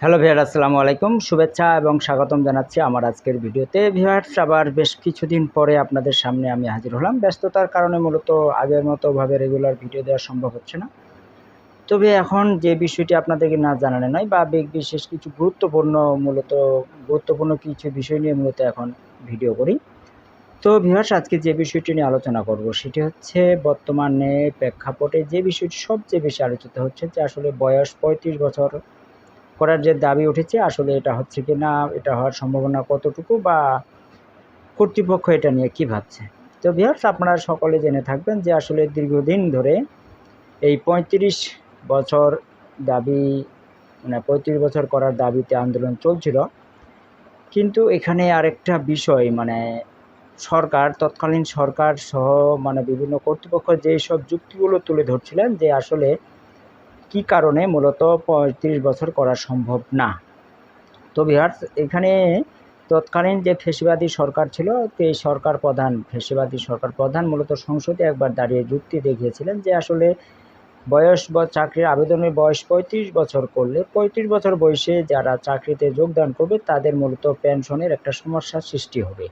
Hello ভিয়ার আসসালামু আলাইকুম। শুভেচ্ছা এবং স্বাগতম জানাচ্ছি আমার আজকের ভিডিওতে। ভিউয়ার্স আবার বেশ কিছুদিন পরে আপনাদের সামনে আমি হাজির হলাম। ব্যস্ততার কারণে মূলত আগের মতোভাবে রেগুলার ভিডিও দেওয়া সম্ভব হচ্ছে না। তবে এখন যে বিষয়টি আপনাদেরকে না জানানো নয় বা বিশেষ কিছু গুরুত্বপূর্ণ, মূলত গুরুত্বপূর্ণ কিছু বিষয় নিয়ে মূলত এখন ভিডিও করি। তো ভিউয়ার্স, আজকে যে বিষয়টি নিয়ে আলোচনা করব সেটি হচ্ছে বর্তমানে প্রেক্ষাপটে যে বিষয়টি সবচেয়ে বেশি আলোচিত হচ্ছে যে আসলে বয়স পঁয়ত্রিশ বছর করার যে দাবি উঠেছে, আসলে এটা হচ্ছে কি না এটা হওয়ার সম্ভাবনা কতটুকু বা কর্তৃপক্ষ এটা নিয়ে কী ভাবছে? তো ভিউয়ার্স আপনারা সকলে জেনে থাকবেন যে আসলে দীর্ঘদিন ধরে এই পঁয়ত্রিশ বছর দাবি মানে পঁয়ত্রিশ বছর করার দাবিতে আন্দোলন চলছিল। কিন্তু এখানে আরেকটা বিষয় মানে সরকার, তৎকালীন সরকার সহ মানে বিভিন্ন কর্তৃপক্ষ যেই সব যুক্তিগুলো তুলে ধরছিলেন যে আসলে কি কারণে মূলত পঁয়ত্রিশ বছর করা সম্ভব না? তো বিহার্স এখানে তৎকালীন যে ফেসিবাদী সরকার ছিল, সেই সরকার প্রধান, ফেসিবাদী সরকার প্রধান মূলত সংসদে একবার দাঁড়িয়ে যুক্তি দেখিয়েছিলেন যে আসলে বয়স বা চাকরির আবেদনের বয়স পঁয়ত্রিশ বছর করলে পঁয়ত্রিশ বছর বয়সে যারা চাকরিতে যোগদান করবে, তাদের মূলত পেনশনের একটা সমস্যার সৃষ্টি হবে।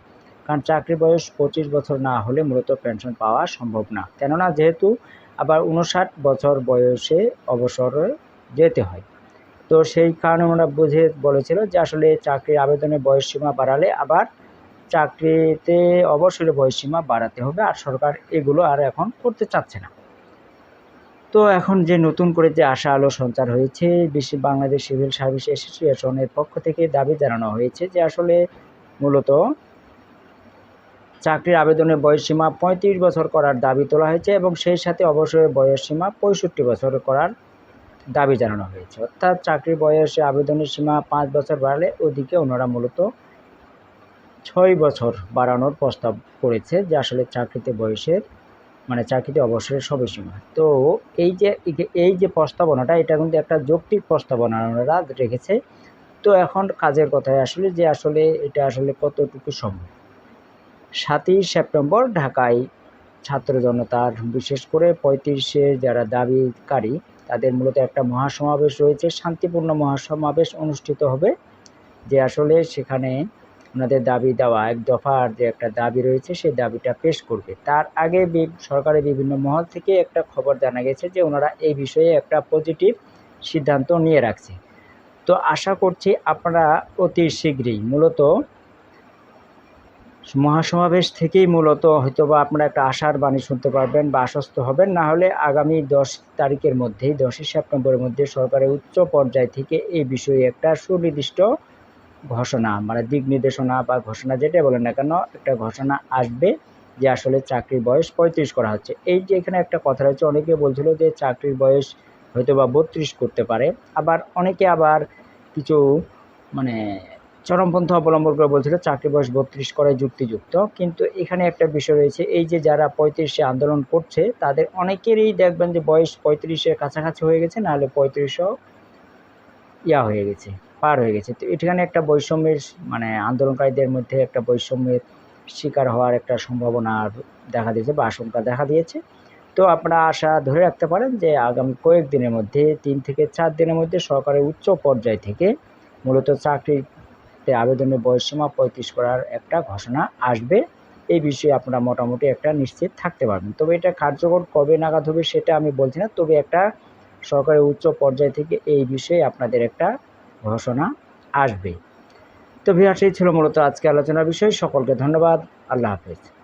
কারণ চাকরি বয়স পঁচিশ বছর না হলে মূলত পেনশন পাওয়া সম্ভব না। কেননা যেহেতু আবার উনষাট বছর বয়সে অবসরে যেতে হয়। তো সেই কারণে ওনারা বুঝে বলেছিল যে আসলে চাকরির আবেদনের বয়সসীমা বাড়ালে আবার চাকরিতে অবসরের বয়সসীমা বাড়াতে হবে আর সরকার এগুলো আর এখন করতে চাচ্ছে না। তো এখন যে নতুন করে যে আশা আলো সঞ্চার হয়েছে, বিশ্ব বাংলাদেশ সিভিল সার্ভিস অ্যাসোসিয়েশনের পক্ষ থেকে দাবি জানানো হয়েছে যে আসলে মূলত চাকরির আবেদনের বয়সসীমা পঁয়ত্রিশ বছর করার দাবি তোলা হয়েছে এবং সেই সাথে অবসরের বয়সসীমা পঁয়ষট্টি বছর করার দাবি জানানো হয়েছে। অর্থাৎ চাকরির বয়সে আবেদনের সীমা পাঁচ বছর বাড়ালে ওদিকে ওনারা মূলত ছয় বছর বাড়ানোর প্রস্তাব করেছে যে আসলে চাকরিতে বয়সের মানে চাকরিতে অবসরের সীমা তো এই যে এই যে প্রস্তাবনাটা, এটা কিন্তু একটা যৌক্তিক প্রস্তাবনা ওনারা রেখেছে। তো এখন কাজের কথায় আসলে যে আসলে এটা আসলে কতটুকু সম্ভব? সাতই সেপ্টেম্বর ঢাকায় ছাত্র জনতার, বিশেষ করে পঁয়ত্রিশে যারা দাবিকারী, তাদের মূলত একটা মহাসমাবেশ রয়েছে, শান্তিপূর্ণ মহাসমাবেশ অনুষ্ঠিত হবে। যে আসলে সেখানে ওনাদের দাবি দেওয়া, এক দফার যে একটা দাবি রয়েছে, সেই দাবিটা পেশ করবে। তার আগে সরকারের বিভিন্ন মহল থেকে একটা খবর জানা গেছে যে ওনারা এই বিষয়ে একটা পজিটিভ সিদ্ধান্ত নিয়ে রাখছে। তো আশা করছি আপনারা অতি শীঘ্রই, মূলত মহাসমাবেশ থেকেই মূলত হয়তো বা আপনারা একটা আশার বাণী শুনতে পারবেন বা আশ্বস্ত হবেন। না হলে আগামী দশ তারিখের মধ্যেই, দশই সেপ্টেম্বরের মধ্যে সরকারের উচ্চ পর্যায় থেকে এই বিষয়ে একটা সুনির্দিষ্ট ঘোষণা মানে দিক নির্দেশনা বা ঘোষণা যেটা বলেন না কেন, একটা ঘোষণা আসবে যে আসলে চাকরির বয়স পঁয়ত্রিশ করা হচ্ছে। এই যে এখানে একটা কথা রয়েছে, অনেকে বলছিল যে চাকরির বয়স হয়তো বা বত্রিশ করতে পারে। আবার অনেকে আবার কিছু মানে চরমপন্থা অবলম্বন করে বলছিল, চাকরি বয়স বত্রিশ করাই যুক্তিযুক্ত। কিন্তু এখানে একটা বিষয় রয়েছে, এই যে যারা পঁয়ত্রিশে আন্দোলন করছে, তাদের অনেকেরই দেখবেন যে বয়স পঁয়ত্রিশের কাছাকাছি হয়ে গেছে, নাহলে পঁয়ত্রিশও ইয়া হয়ে গেছে, পার হয়ে গেছে। তো এখানে একটা বৈষম্যের মানে আন্দোলনকারীদের মধ্যে একটা বৈষম্যের শিকার হওয়ার একটা সম্ভাবনা দেখা দিয়েছে বা আশঙ্কা দেখা দিয়েছে। তো আপনারা আশা ধরে রাখতে পারেন যে আগামী কয়েকদিনের মধ্যে, তিন থেকে চার দিনের মধ্যে সরকারের উচ্চ পর্যায় থেকে মূলত চাকরির আবেদনের বয়সসীমা পঁয়ত্রিশ করার একটা ঘোষণা আসবে। এই বিষয়ে আপনারা মোটামুটি একটা নিশ্চিত থাকতে পারবেন। তবে এটা কার্যকর কবে নাগাদ হবে সেটা আমি বলছি না। তবে একটা সরকারি উচ্চ পর্যায় থেকে এই বিষয়ে আপনাদের একটা ঘোষণা আসবে। তো ভিয়ার্স এই ছিল মূলত আজকে আলোচনার বিষয়। সকলকে ধন্যবাদ। আল্লাহ হাফেজ।